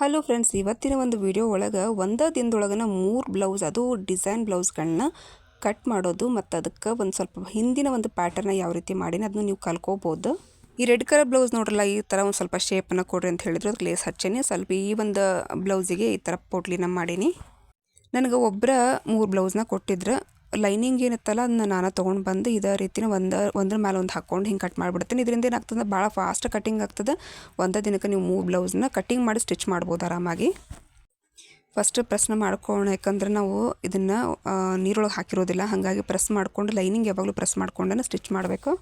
Hello friends ಇವತ್ತಿನ ಒಂದು video ಒಳಗೆ ಒಂದೇ ದಿನದೊಳಗನ ಮೂರು ಬ್ಲೌಸ್ ಅದು ಡಿಸೈನ್ ಬ್ಲೌಸ್ಗಳನ್ನ ಕಟ್ ಮಾಡೋದು ಮತ್ತು ಅದಕ್ಕೆ ಒಂದು ಸ್ವಲ್ಪ ಹಿಂದಿನ ಒಂದು ಪ್ಯಾಟರ್ನ ಯಾವ ರೀತಿ ಮಾಡೀನಿ ಅದನ್ನು ನೀವು ಕಲ್ಕೋಬೋದು. ಈ ರೆಡ್ ಕಲರ್ ಬ್ಲೌಸ್ ನೋಡ್ರಲ್ಲ, ಈ ಥರ ಒಂದು ಸ್ವಲ್ಪ ಶೇಪನ್ನು ಕೊಡ್ರಿ ಅಂತ ಹೇಳಿದ್ರು ಅದಕ್ಕೆ ಲೇಸ್ ಹಚ್ಚೇನೆ. ಸ್ವಲ್ಪ ಈ ಒಂದು ಬ್ಲೌಸಿಗೆ ಈ ಥರ ಪೋಟ್ಲಿನ ಮಾಡೀನಿ. ನನಗೆ ಒಬ್ಬರ ಮೂರು ಬ್ಲೌಸ್ನ ಕೊಟ್ಟಿದ್ರು. ಲೈನಿಂಗ್ ಏನಿತ್ತಲ್ಲ, ಅದನ್ನ ನಾನು ತೊಗೊಂಡು ಬಂದು ಇದೇ ರೀತಿನ ಒಂದು, ಒಂದ್ರ ಮೇಲೆ ಒಂದು ಹಾಕ್ಕೊಂಡು ಹಿಂಗೆ ಕಟ್ ಮಾಡಿಬಿಡ್ತೀನಿ. ಇದರಿಂದ ಏನಾಗ್ತದೆ ಭಾಳ ಫಾಸ್ಟ್ ಕಟ್ಟಿಂಗ್ ಆಗ್ತದೆ. ಒಂದೇ ದಿನಕ್ಕೆ ನೀವು ಮೂರು ಬ್ಲೌಸ್ನ ಕಟಿಂಗ್ ಮಾಡಿ ಸ್ಟಿಚ್ ಮಾಡ್ಬೋದು ಆರಾಮಾಗಿ. ಫಸ್ಟ್ ಪ್ರೆಸ್ನ ಮಾಡ್ಕೊಂಡು ಯಾಕಂದ್ರೆ ನಾವು ಇದನ್ನು ನೀರೊಳಗೆ ಹಾಕಿರೋದಿಲ್ಲ. ಹಾಗಾಗಿ ಪ್ರೆಸ್ ಮಾಡ್ಕೊಂಡು ಲೈನಿಂಗ್ ಯಾವಾಗಲೂ ಪ್ರೆಸ್ ಮಾಡ್ಕೊಂಡು ಸ್ಟಿಚ್ ಮಾಡಬೇಕು.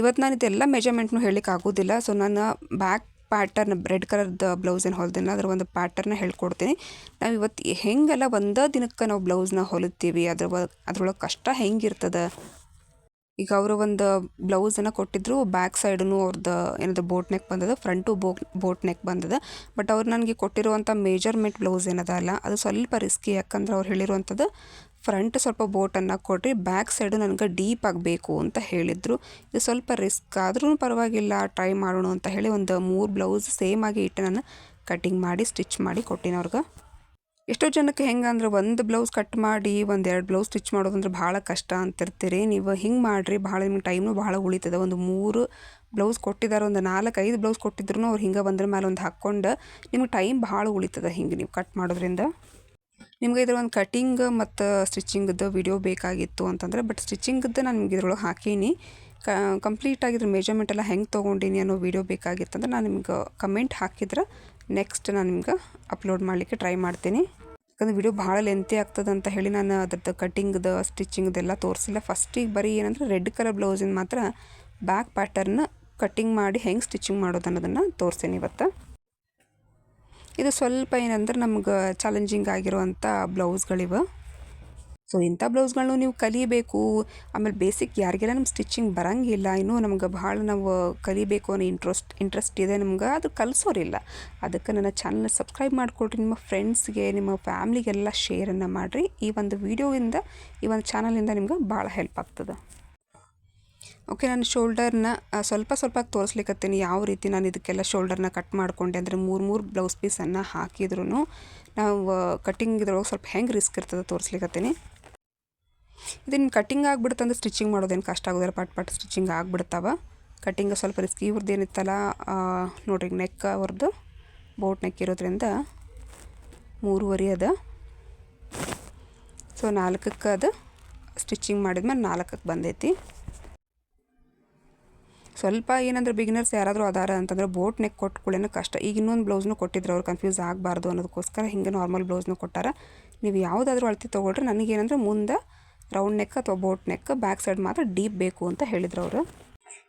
ಇವತ್ತು ನಾನು ಇದೆಲ್ಲ ಮೆಜರ್ಮೆಂಟ್ನು ಹೇಳಲಿಕ್ಕೆ ಆಗೋದಿಲ್ಲ. ಸೊ ನಾನು ಬ್ಯಾಕ್ ಪ್ಯಾಟರ್ನ್ ರೆಡ್ ಕಲರ್ದು ಬ್ಲೌಸ್ ಏನು ಹೊಲ್ದಿನ, ಅದ್ರ ಒಂದು ಪ್ಯಾಟರ್ನ ಹೇಳ್ಕೊಡ್ತೀನಿ. ನಾವು ಇವತ್ತು ಹೆಂಗೆಲ್ಲ ಒಂದೇ ದಿನಕ್ಕೆ ನಾವು ಬ್ಲೌಸ್ನ ಹೊಲುತ್ತೀವಿ, ಅದ್ರ ಅದ್ರೊಳಗೆ ಕಷ್ಟ ಹೆಂಗಿರ್ತದೆ? ಈಗ ಅವರು ಒಂದು ಬ್ಲೌಸನ್ನು ಕೊಟ್ಟಿದ್ರು ಬ್ಯಾಕ್ ಸೈಡೂ ಅವ್ರದ್ದು ಏನದು ಬೋಟ್ ನೆಕ್ ಬಂದದ ಫ್ರಂಟು ಬೋ ಬೋಟ್ ನೆಕ್ ಬಂದದ. ಬಟ್ ಅವ್ರು ನನಗೆ ಕೊಟ್ಟಿರುವಂಥ ಮೇಜರ್ಮೆಂಟ್ ಬ್ಲೌಸ್ ಏನದ ಅಲ್ಲ, ಅದು ಸ್ವಲ್ಪ ರಿಸ್ಕಿ ಯಾಕಂದ್ರೆ ಅವ್ರು ಹೇಳಿರುವಂಥದ್ದು ಫ್ರಂಟ್ ಸ್ವಲ್ಪ ಬೋಟನ್ನು ಕೊಡ್ರಿ, ಬ್ಯಾಕ್ ಸೈಡು ನನಗೆ ಡೀಪ್ ಆಗಬೇಕು ಅಂತ ಹೇಳಿದರು. ಇದು ಸ್ವಲ್ಪ ರಿಸ್ಕ್ ಆದ್ರೂ ಪರವಾಗಿಲ್ಲ, ಟ್ರೈ ಮಾಡೋಣ ಅಂತ ಹೇಳಿ ಒಂದು ಮೂರು ಬ್ಲೌಸ್ ಸೇಮ್ ಆಗಿ ಇಟ್ಟು ನಾನು ಕಟ್ಟಿಂಗ್ ಮಾಡಿ, ಸ್ಟಿಚ್ ಮಾಡಿ ಕೊಟ್ಟಿನ ಅವ್ರಿಗೆ. ಎಷ್ಟೋ ಜನಕ್ಕೆ ಹೆಂಗೆ ಅಂದ್ರೆ ಒಂದು ಬ್ಲೌಸ್ ಕಟ್ ಮಾಡಿ, ಒಂದು ಎರಡು ಬ್ಲೌಸ್ ಸ್ಟಿಚ್ ಮಾಡೋದಂದ್ರೆ ಭಾಳ ಕಷ್ಟ ಅಂತಿರ್ತೀರಿ. ನೀವು ಹಿಂಗೆ ಮಾಡಿರಿ, ಭಾಳ ನಿಮ್ಗೆ ಟೈಮು ಭಾಳ ಉಳಿತದೆ. ಒಂದು ಮೂರು ಬ್ಲೌಸ್ ಕೊಟ್ಟಿದ್ದಾರೆ, ಒಂದು ನಾಲ್ಕು ಐದು ಬ್ಲೌಸ್ ಕೊಟ್ಟಿದ್ರು ಅವ್ರು ಹಿಂಗೆ ಬಂದ್ರ ಮೇಲೆ ಒಂದು ಹಾಕ್ಕೊಂಡು ನಿಮ್ಗೆ ಟೈಮ್ ಭಾಳ ಉಳಿತದೆ ಹಿಂಗೆ ನೀವು ಕಟ್ ಮಾಡೋದ್ರಿಂದ. ನಿಮ್ಗೆ ಇದ್ರ ಒಂದು ಕಟಿಂಗ್ ಮತ್ತು ಸ್ಟಿಚಿಂಗದ್ದು ವಿಡಿಯೋ ಬೇಕಾಗಿತ್ತು ಅಂತಂದರೆ ಬಟ್ ಸ್ಟಿಚಿಂಗದ್ದು ನಾನು ನಿಮ್ಗೆ ಇದ್ರೊಳಗೆ ಹಾಕೀನಿ. ಕ ಕಂಪ್ಲೀಟ್ ಆಗಿದ್ರ ಮೆಜರ್ಮೆಂಟ್ ಎಲ್ಲ ಹೆಂಗೆ ತೊಗೊಂಡಿನಿ ಅನ್ನೋ ವಿಡಿಯೋ ಬೇಕಾಗಿತ್ತಂದ್ರೆ ನಾನು ನಿಮ್ಗೆ ಕಮೆಂಟ್ ಹಾಕಿದ್ರೆ ನೆಕ್ಸ್ಟ್ ನಾನು ನಿಮ್ಗೆ ಅಪ್ಲೋಡ್ ಮಾಡಲಿಕ್ಕೆ ಟ್ರೈ ಮಾಡ್ತೀನಿ. ಯಾಕಂದ್ರೆ ವಿಡಿಯೋ ಭಾಳ ಲೆಂತಿ ಆಗ್ತದೆ ಅಂತ ಹೇಳಿ ನಾನು ಅದ್ರದ್ದು ಕಟಿಂಗ್ದು ಸ್ಟಿಚಿಂಗ್ದೆಲ್ಲ ತೋರಿಸಿಲ್ಲ. ಫಸ್ಟಿಗೆ ಬರೀ ಏನಂದ್ರೆ ರೆಡ್ ಕಲರ್ ಬ್ಲೌಸಿನ ಮಾತ್ರ ಬ್ಯಾಕ್ ಪ್ಯಾಟರ್ನ್ ಕಟ್ಟಿಂಗ್ ಮಾಡಿ ಹೆಂಗೆ ಸ್ಟಿಚಿಂಗ್ ಮಾಡೋದು ಅನ್ನೋದನ್ನು ತೋರಿಸ್ತೀನಿ ಇವತ್ತು. ಇದು ಸ್ವಲ್ಪ ಏನಂದ್ರೆ ನಮ್ಗೆ ಚಾಲೆಂಜಿಂಗ್ ಆಗಿರುವಂಥ ಬ್ಲೌಸ್ಗಳಿವೆ. ಸೊ ಇಂಥ ಬ್ಲೌಸ್ಗಳನ್ನೂ ನೀವು ಕಲಿಬೇಕು. ಆಮೇಲೆ ಬೇಸಿಕ್ ಯಾರಿಗೆಲ್ಲ ನಮ್ಗೆ ಸ್ಟಿಚಿಂಗ್ ಬರೋಂಗಿಲ್ಲ, ಇನ್ನೂ ನಮ್ಗೆ ಭಾಳ ನಾವು ಕಲಿಬೇಕು ಅನ್ನೋ ಇಂಟ್ರೆಸ್ಟ್ ಇಂಟ್ರೆಸ್ಟ್ ಇದೆ ನಮ್ಗೆ ಅದು ಕಲಿಸೋರಿಲ್ಲ. ಅದಕ್ಕೆ ನನ್ನ ಚಾನಲ್ನ ಸಬ್ಸ್ಕ್ರೈಬ್ ಮಾಡಿಕೊಡ್ರಿ ನಿಮ್ಮ ಫ್ರೆಂಡ್ಸ್ಗೆ ನಿಮ್ಮ ಫ್ಯಾಮ್ಲಿಗೆಲ್ಲ ಶೇರನ್ನು ಮಾಡಿರಿ. ಈ ಒಂದು ವೀಡಿಯೋಯಿಂದ ಈ ಒಂದು ಚಾನಲಿಂದ ನಿಮ್ಗೆ ಭಾಳ ಹೆಲ್ಪ್ ಆಗ್ತದೆ. ಓಕೆ ನಾನು ಶೋಲ್ಡರ್ನ ಸ್ವಲ್ಪ ಸ್ವಲ್ಪ ತೋರಿಸ್ಲಿಕ್ಕತ್ತೀನಿ ಯಾವ ರೀತಿ ನಾನು ಇದಕ್ಕೆಲ್ಲ ಶೋಲ್ಡರ್ನ ಕಟ್ ಮಾಡಿಕೊಂಡೆ ಅಂದರೆ ಮೂರು ಮೂರು ಬ್ಲೌಸ್ ಪೀಸನ್ನು ಹಾಕಿದ್ರೂ ನಾವು ಕಟ್ಟಿಂಗ್ ಇದ್ರೊಳಗೆ ಸ್ವಲ್ಪ ಹೆಂಗೆ ರಿಸ್ಕ್ ಇರ್ತದೆ ತೋರಿಸ್ಲಿಕ್ಕತ್ತೀನಿ ಇದನ್ನು ಕಟ್ಟಿಂಗ್ ಆಗಿಬಿಡುತ್ತಂದ್ರೆ ಸ್ಟಿಚಿಂಗ್ ಮಾಡೋದೇನು ಕಷ್ಟ ಆಗೋದಿಲ್ಲ. ಪಟ್ ಪಟ್ ಸ್ಟಿಚಿಂಗ್ ಆಗಿಬಿಡ್ತಾವೆ. ಕಟ್ಟಿಂಗ್ ಸ್ವಲ್ಪ ರಿಸ್ಕ್ ಇವ್ರದ್ದು ಏನಿತ್ತಲ್ಲ ನೋಡಿರಿ ನೆಕ್ ಅವ್ರದ್ದು ಬೋಟ್ ನೆಕ್ ಇರೋದ್ರಿಂದ ಮೂರುವರೆ ಅದ. ಸೊ ನಾಲ್ಕಕ್ಕೆ ಅದು ಸ್ಟಿಚಿಂಗ್ ಮಾಡಿದ್ಮೇಲೆ ನಾಲ್ಕಕ್ಕೆ ಬಂದೈತಿ. ಸ್ವಲ್ಪ ಏನಂದ್ರೆ ಬಿಗಿನರ್ಸ್ ಯಾರಾದರೂ ಅದಾರ ಅಂತಂದ್ರೆ ಬೋಟ್ ನೆಕ್ ಕೊಟ್ಕೊಳ್ಳೇನೋ ಕಷ್ಟ. ಈಗ ಇನ್ನೊಂದು ಬ್ಲೌಸ್ನು ಕೊಟ್ಟಿದ್ರು ಅವ್ರು ಕನ್ಫ್ಯೂಸ್ ಆಗಬಾರ್ದು ಅನ್ನೋದಕ್ಕೋಸ್ಕರ ಹಿಂಗೆ ನಾರ್ಮಲ್ ಬ್ಲೌಸ್ನು ಕೊಟ್ಟಾರ. ನೀವು ಯಾವುದಾದ್ರೂ ಅಳತೆ ತೊಗೊಳ್ರಿ, ನನಗೇನಂದ್ರೆ ಮುಂದೆ ರೌಂಡ್ ನೆಕ್ ಅಥವಾ ಬೋಟ್ ನೆಕ್ ಬ್ಯಾಕ್ ಸೈಡ್ ಮಾತ್ರ ಡೀಪ್ ಬೇಕು ಅಂತ ಹೇಳಿದ್ರು ಅವರು.